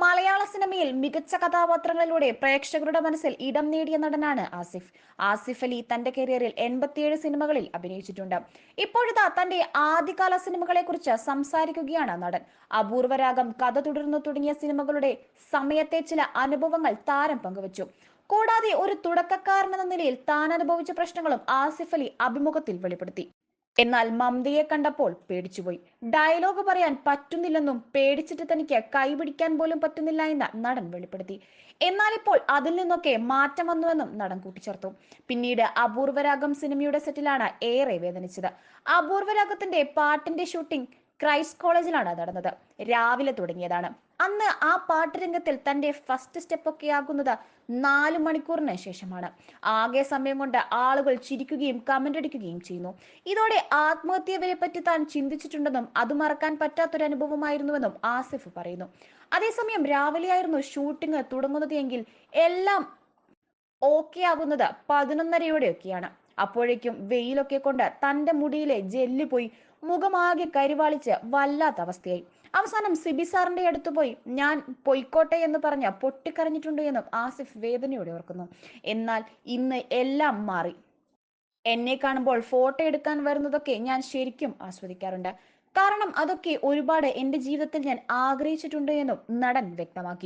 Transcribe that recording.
മലയാള സിനിമയിൽ മികച്ച കഥാപാത്രങ്ങളിലൂടെ പ്രേക്ഷകരുടെ മനസ്സിൽ ഇടം നേടിയ നടനാണ് ആസിഫ്. ആസിഫ് അലി തന്റെ കരിയറിൽ എൺപത്തിയേഴ് സിനിമകളിൽ അഭിനയിച്ചിട്ടുണ്ട്. ഇപ്പോഴത്തെ തന്റെ ആദ്യകാല സിനിമകളെ കുറിച്ച് സംസാരിക്കുകയാണ് നടൻ. അപൂർവരാഗം കഥ തുടർന്നു തുടങ്ങിയ സിനിമകളുടെ സമയത്തെ ചില അനുഭവങ്ങൾ താരം പങ്കുവച്ചു. കൂടാതെ ഒരു തുടക്കക്കാരൻ എന്ന നിലയിൽ താൻ അനുഭവിച്ച പ്രശ്നങ്ങളും ആസിഫ് അലി അഭിമുഖത്തിൽ വെളിപ്പെടുത്തി. എന്നാൽ മമതയെ കണ്ടപ്പോൾ പേടിച്ചുപോയി. ഡയലോഗ് പറയാൻ പറ്റുന്നില്ലെന്നും പേടിച്ചിട്ട് തനിക്ക് കൈപിടിക്കാൻ പോലും പറ്റുന്നില്ല എന്ന് നടൻ വെളിപ്പെടുത്തി. എന്നാൽ ഇപ്പോൾ അതിൽ നിന്നൊക്കെ മാറ്റം വന്നുവെന്നും നടൻ കൂട്ടിച്ചേർത്തു. പിന്നീട് അപൂർവരാഗം സിനിമയുടെ സെറ്റിലാണ് ഏറെ വേദനിച്ചത്. അപൂർവരാഗത്തിന്റെ പാട്ടിന്റെ ഷൂട്ടിംഗ് ക്രൈസ്റ്റ് കോളേജിലാണ് നടന്നത്. രാവിലെ തുടങ്ങിയതാണ്. അന്ന് ആ പാട്ടുരംഗത്തിൽ തന്റെ ഫസ്റ്റ് സ്റ്റെപ്പ് ഒക്കെ ആകുന്നത് നാല് മണിക്കൂറിന് ശേഷമാണ്. ആകെ സമയം കൊണ്ട് ആളുകൾ ചിരിക്കുകയും കമന്റ് അടിക്കുകയും ചെയ്യുന്നു. ഇതോടെ ആത്മഹത്യയെ പറ്റി താൻ ചിന്തിച്ചിട്ടുണ്ടെന്നും അത് മറക്കാൻ പറ്റാത്തൊരു അനുഭവമായിരുന്നുവെന്നും ആസിഫ് പറയുന്നു. അതേസമയം രാവിലെയായിരുന്നു ഷൂട്ടിംഗ് തുടങ്ങുന്നത് എങ്കിൽ എല്ലാം ഓക്കെ ആകുന്നത് പതിനൊന്നരയോടെയൊക്കെയാണ്. അപ്പോഴേക്കും വെയിലൊക്കെ കൊണ്ട് തന്റെ മുടിയിലെ ജെല്ല് പോയി. മുഖമാകെ കരിവാളിച്ച് വല്ലാത്ത അവസ്ഥയായി. അവസാനം സിബി സാറിന്റെ അടുത്ത് പോയി. ഞാൻ പൊയ്ക്കോട്ടെ എന്ന് പറഞ്ഞ പൊട്ടിക്കരഞ്ഞിട്ടുണ്ട് എന്നും ആസിഫ് വേദനയോടെ ഓർക്കുന്നു. എന്നാൽ ഇന്ന് എല്ലാം മാറി. എന്നെ കാണുമ്പോൾ ഫോട്ടോ എടുക്കാൻ വരുന്നതൊക്കെ ഞാൻ ശരിക്കും ആസ്വദിക്കാറുണ്ട്. കാരണം അതൊക്കെ ഒരുപാട് എന്റെ ജീവിതത്തിൽ ഞാൻ ആഗ്രഹിച്ചിട്ടുണ്ട് എന്നും നടൻ വ്യക്തമാക്കി.